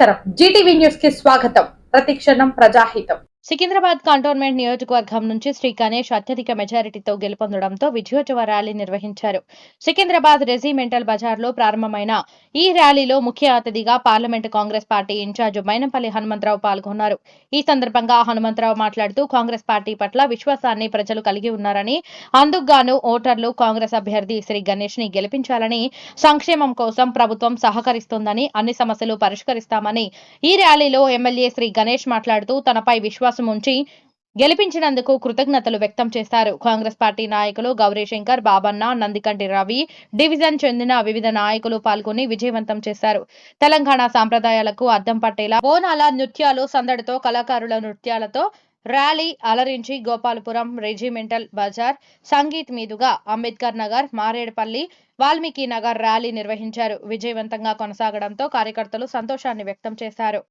నమస్కారం Zee TV news కి స్వాగతం ప్రతిక్షణం ప్రజాహితం సికింద్రాబాద్ కంటోన్మెంట్ నియోజకవర్గం నుంచి శ్రీ గణేష్ అత్యధిక మెజారిటీతో గెలుపొందడంతో విజయోత్సవ ర్యాలీ నిర్వహించారు. సికింద్రాబాద్ రెజిమెంటల్ బజార్లో ప్రారంభమైన ఈ ర్యాలీలో ముఖ్య అతిథిగా parliament Congress party in-charge Mynampally Hanumantharao పాల్గొన్నారు. ఈ సందర్భంగా హనుమంతరావు మాట్లాడుతూ కాంగ్రెస్ పార్టీ పట్ల విశ్వాసాన్ని ప్రజలు కలిగి ఉన్నారని అందుకుగాను ఓటర్లు కాంగ్రెస్ అభ్యర్థి శ్రీ గణేష్ని గెలిపించాలని సంక్షేమం కోసం ప్రభుత్వం సహకరిస్తోందని అన్ని సమస్యలు పరిష్కరిస్తామని ఈ ర్యాలీలో ఎమ్మెల్యే శ్రీ గణేష్ మాట్లాడుతూ తనపై విశ్వాసం ఉంచి గెలిపించినందుకు కృతజ్ఞతలు వ్యక్తం చేశారు కాంగ్రెస్ పార్టీ నాయకులు గౌరీశంకర్ బాబన్న నందికంటి రవి డివిజన్ చెందిన వివిధ నాయకులు పాల్గొని విజయవంతం చేశారు. తెలంగాణ సాంప్రదాయాలకు అద్దం పట్టేలా బోనాల నృత్యాలు సందడితో కళాకారుల నృత్యాలతో ర్యాలీ అలరించి గోపాలపురం రెజిమెంటల్ బజార్ సంగీత్ మీదుగా అంబేద్కర్ నగర్ మారేడుపల్లి వాల్మీకి నగర్ ర్యాలీ నిర్వహించారు. విజయవంతంగా కొనసాగడంతో కార్యకర్తలు సంతోషాన్ని వ్యక్తం చేశారు.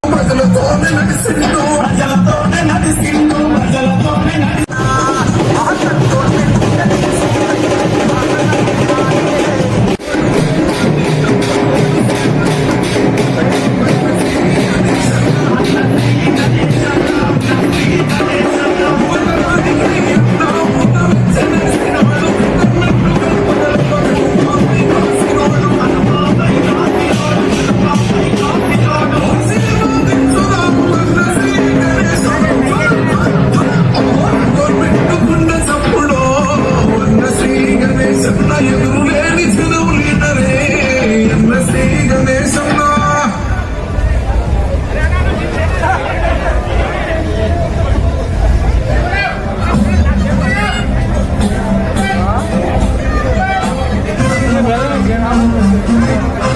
I'm